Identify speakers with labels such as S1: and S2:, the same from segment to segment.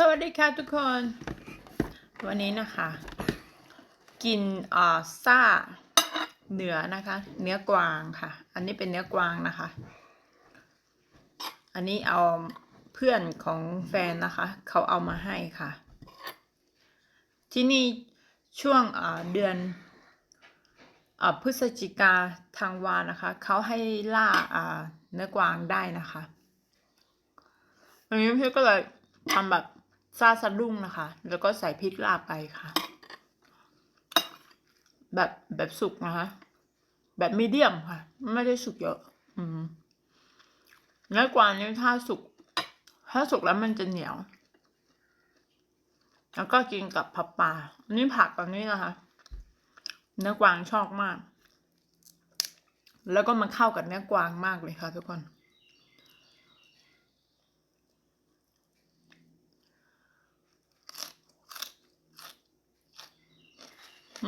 S1: สวัสดีค่ะทุกคน วันนี้นะคะ กินอ่าซ่าเนื้อนะคะ เนื้อกวางค่ะ อันนี้เป็นเนื้อกวางนะคะ อันนี้เอาเพื่อนของแฟนนะคะ เขาเอามาให้ค่ะ ที่นี่ช่วงอ่าเดือนอ่าพฤศจิกาทางวานะคะ เขาให้ล่าอ่าเนื้อกวางได้นะคะอันนี้พี่ก็เลยทำแบบ ซาสะดุ้งนะคะ แล้วก็ใส่พริกลาบไปค่ะ แบบแบบสุกนะคะ แบบมีเดียมค่ะ ไม่ได้สุกเยอะ อืมเนื้อกวางนี่ถ้าสุก ถ้าสุกแล้วมันจะเหนียว แล้วก็กินกับผักปลาอันนี้ผักตอนนี้นะคะ เนื้อกวางชอบมาก แล้วก็มันเข้ากับเนื้อกวางมากเลยค่ะทุกคน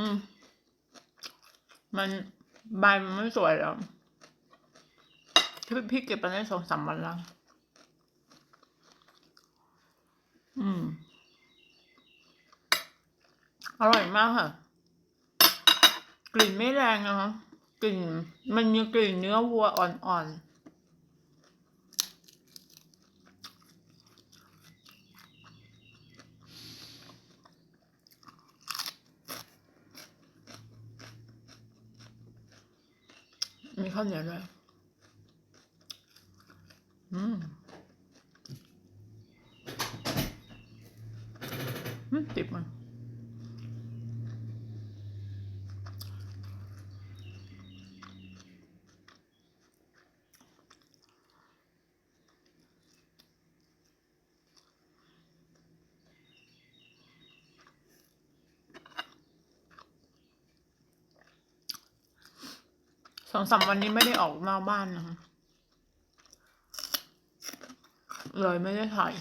S1: อืม มันใบมันไม่สวยแล้วพี่พี่เก็บไปได้สองสามวันแล้ว อืม อร่อยมากค่ะ กลิ่นไม่แรงนะคะกลิ่น มันมีกลิ่นเนื้อวัวอ่อนๆ มีข้าวเหนียวด้วย อืมอืมติดมัน สองสามวันนี้ไม่ได้ออกนอกบ้านนะคะเลยไม่ได้ถ่าย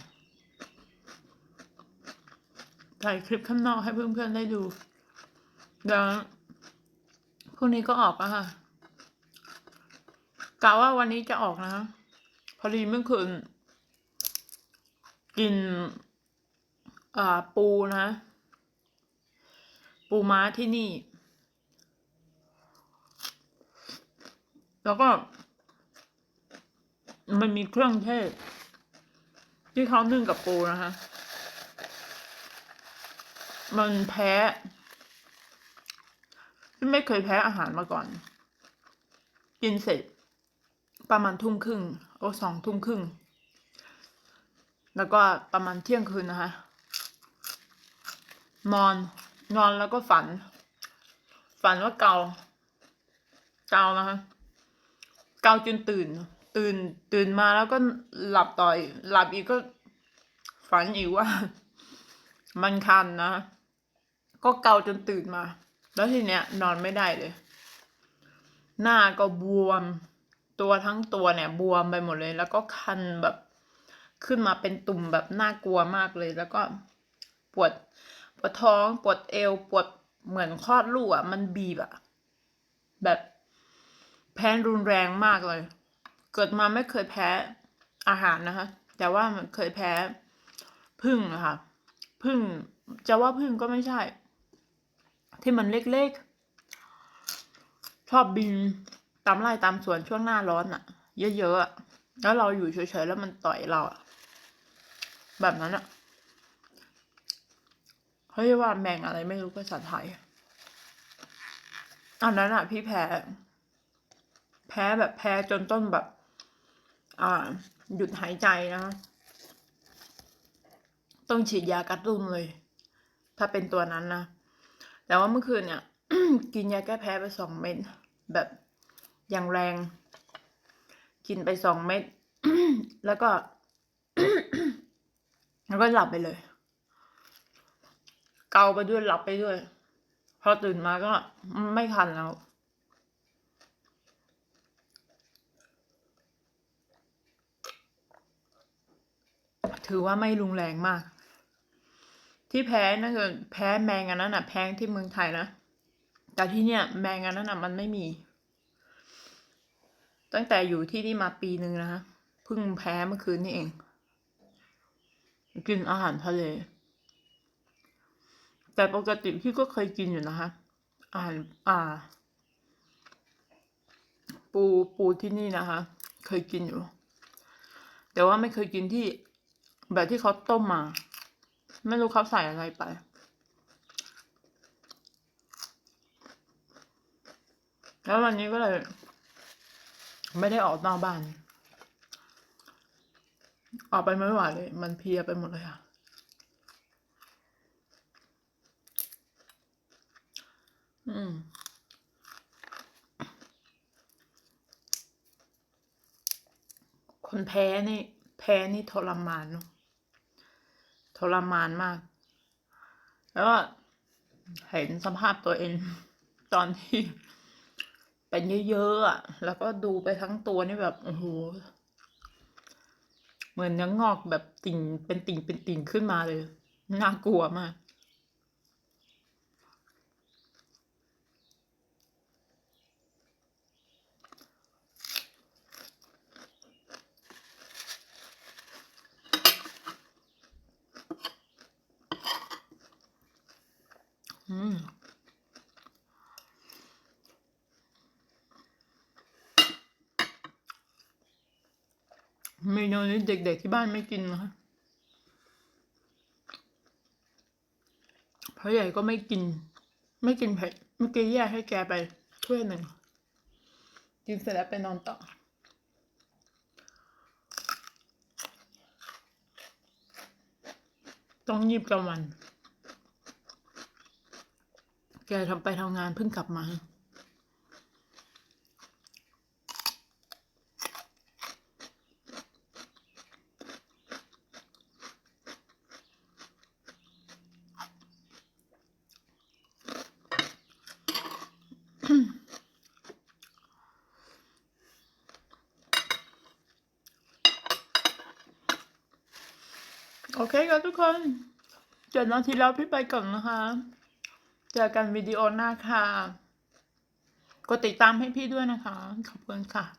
S1: ถ่ายคลิปข้างนอกให้เพื่อนๆได้ดูเดี๋ยวพรุ่งนี้ก็ออกอะค่ะกะว่าวันนี้จะออกนะ พอดีเมื่อคืนกินอ่าปูนะ ปูม้าที่นี่ แล้วก็ มันมีเครื่องเทศ ที่เขานึ่งกับปูนะคะ มันแพ้ไม่เคยแพ้อาหารมาก่อน กินเสร็จ ประมาณทุ่มครึ่งโอ้สองทุ่มครึ่ง แล้วก็ประมาณเที่ยงคืนนะคะ นอน นอนแล้วก็ฝัน ฝันว่าเกา เกานะคะ เกาจนตื่น ตื่นตื่นมาแล้วก็หลับต่อยหลับอีกก็ฝันอีกว่า มันคันนะก็เกาจนตื่นมา แล้วทีเนี้ย นอนไม่ได้เลย หน้าก็บวม ตัวทั้งตัวเนี่ย บวมไปหมดเลย แล้วก็คันแบบขึ้นมาเป็นตุ่มแบบน่ากลัวมากเลย แล้วก็ปวดปวดท้องปวดเอวปวดเหมือนคลอดลูกอะ มันบีบอะ แบบ แพ้รุนแรงมากเลย เกิดมาไม่เคยแพ้อาหารนะคะ แต่ว่ามันเคยแพ้พึ่งนะคะพึ่งจะว่าพึ่งก็ไม่ใช่ ที่มันเล็กๆ ชอบบินตามไร่ตามสวนช่วงหน้าร้อนอะเยอะๆแล้วเราอยู่เฉยๆแล้วมันต่อยเราอะแบบนั้นอะเขาเรียกว่าแมงอะไรไม่รู้ภาษาไทยอันนั้นอะพี่แพ้ แพ้แบบแพ้จนต้นแบบ อ่า หยุดหายใจนะต้องฉีดยากระตุ้นเลย ถ้าเป็นตัวนั้นนะ แต่ว่าเมื่อคืนเนี่ย กินยาแก้แพ้ไปสองเม็ดแบบอย่างแรง กินไปสองเม็ดแล้วก็ แล้วก็หลับไปเลย เกาไปด้วยหลับไปด้วย พอตื่นมาก็ไม่คันแล้ว ถือว่าไม่รุนแรงมาก ที่แพ้นั่นคือแพ้แมงอันนั้นอะ แพ้ที่เมืองไทยนะ แต่ที่เนี่ย แมงอันนั้นอะมันไม่มี ตั้งแต่อยู่ที่นี่มาปีหนึ่งนะคะเพิ่งแพ้เมื่อคืนนี่เอง กินอาหารทะเล แต่ปกติพี่ก็เคยกินอยู่นะคะอาหารอ่า ปูปูที่นี่นะคะ เคยกินอยู่ แต่ว่าไม่เคยกินที่ แบบที่เขาต้มมา ไม่รู้เขาใส่อะไรไป แล้ววันนี้ก็เลย ไม่ได้ออกนอกบ้าน ออกไปไม่ไหวเลย มันเพียไปหมดเลยค่ะอืมคนแพ้นี่ แพ้นี่ทรมานเนอะ ทรมานมาก แล้วก็เห็นสภาพตัวเอง ตอนที่เป็นเยอะๆอะ แล้วก็ดูไปทั้งตัวนี่แบบโอ้โหเหมือนเนื้องอกแบบติ่งเป็นติ่งเป็นติ่งขึ้นมาเลย น่ากลัวมาก เมนูนี้เด็กๆที่บ้านไม่กินนะคะเพราะใหญ่ก็ไม่กิน ไม่กินเผ็ดเมื่อกี้แยกให้แกไปถ้วยหนึ่ง กินเสร็จแล้วไปนอนต่อต้องยีบกลางวัน แกทำไปทำงานเพิ่งกลับมา โอเคครับทุกคนเจ็ดนาทีแล้วพี่ไปก่อนนะคะ เจอกันวิดีโอหน้าค่ะ กดติดตามให้พี่ด้วยนะคะ ขอบคุณค่ะ